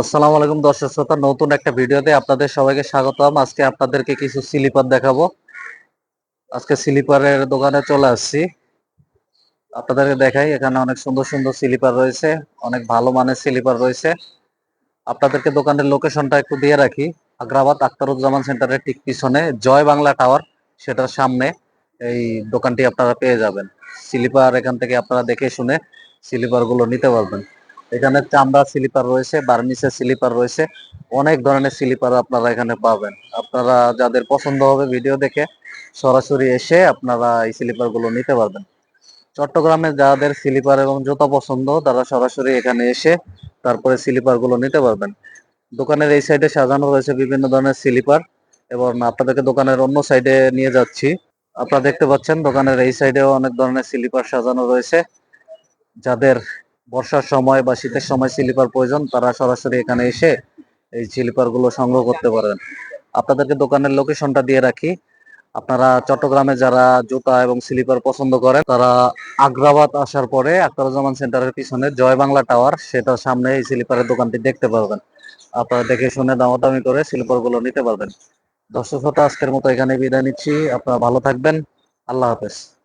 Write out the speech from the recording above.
আসসালামু আলাইকুম দর্শক শ্রোতা, নতুন একটা ভিডিওতে আপনাদের সবাইকে স্বাগতম। আজকে আপনাদেরকে কিছু স্লিপার দেখাবো। আজকে স্লিপারের দোকানে চলে আসছি। আপনাদেরকে দেখাই, এখানে অনেক সুন্দর সুন্দর স্লিপার রয়েছে, অনেক ভালো মানের স্লিপার রয়েছে। আপনাদেরকে দোকানের লোকেশনটা একটু দিয়ে রাখি। আগ্রাবাদ আখতারুজ্জামান সেন্টারের ঠিক পিছনে জয় বাংলা টাওয়ার, সেটার সামনে এই দোকানটি আপনারা পেয়ে যাবেন। স্লিপার এখান থেকে আপনারা দেখে শুনে স্লিপারগুলো নিতে পারবেন। এখানে চামড়া স্লিপার রয়েছে বার্মিসের স্লিপার রয়েছে, অনেক ধরনের স্লিপার আপনারা এখানে পাবেন। আপনারা যাদের পছন্দ হবে ভিডিও দেখে সরাসরি এসে আপনারা এই স্লিপারগুলো নিতে পারবেন। চট্টগ্রামে যাদের স্লিপার এবং জুতা পছন্দ, তারা সরাসরি এখানে এসে তারপরে স্লিপারগুলো নিতে পারবেন। দোকানের এই সাইডে সাজানো রয়েছে বিভিন্ন ধরনের স্লিপার এবং আপনাদেরকে দোকানের অন্য সাইডে নিয়ে যাচ্ছি। আপনারা দেখতে পাচ্ছেন দোকানের এই সাইডেও অনেক ধরনের স্লিপার সাজানো রয়েছে। যাদের বর্ষার সময় বা শীতের সময় স্লিপার প্রয়োজন তারা সরাসরি এখানে এসে এই স্লিপারগুলো সংগ্রহ করতে পারেন। আপনাদেরকে দোকানের লোকেশনটা দিয়ে রাখি। আপনারা চট্টগ্রামে যারা জুতা এবং স্লিপার পছন্দ করেন তারা আগ্রাবাদ আসার পরে আখতারুজ্জামান সেন্টারের পিছনে জয় বাংলা টাওয়ার সেটার সামনে এই স্লিপারের দোকানটি দেখতে পারবেন। আপনারা দেখে শুনে দামাদামি করে স্লিপারগুলো নিতে পারবেন। দর্শক শ্রোতা, আজকের মতো এখানে বিদায় নিচ্ছি। আপনারা ভালো থাকবেন। আল্লাহ হাফেজ।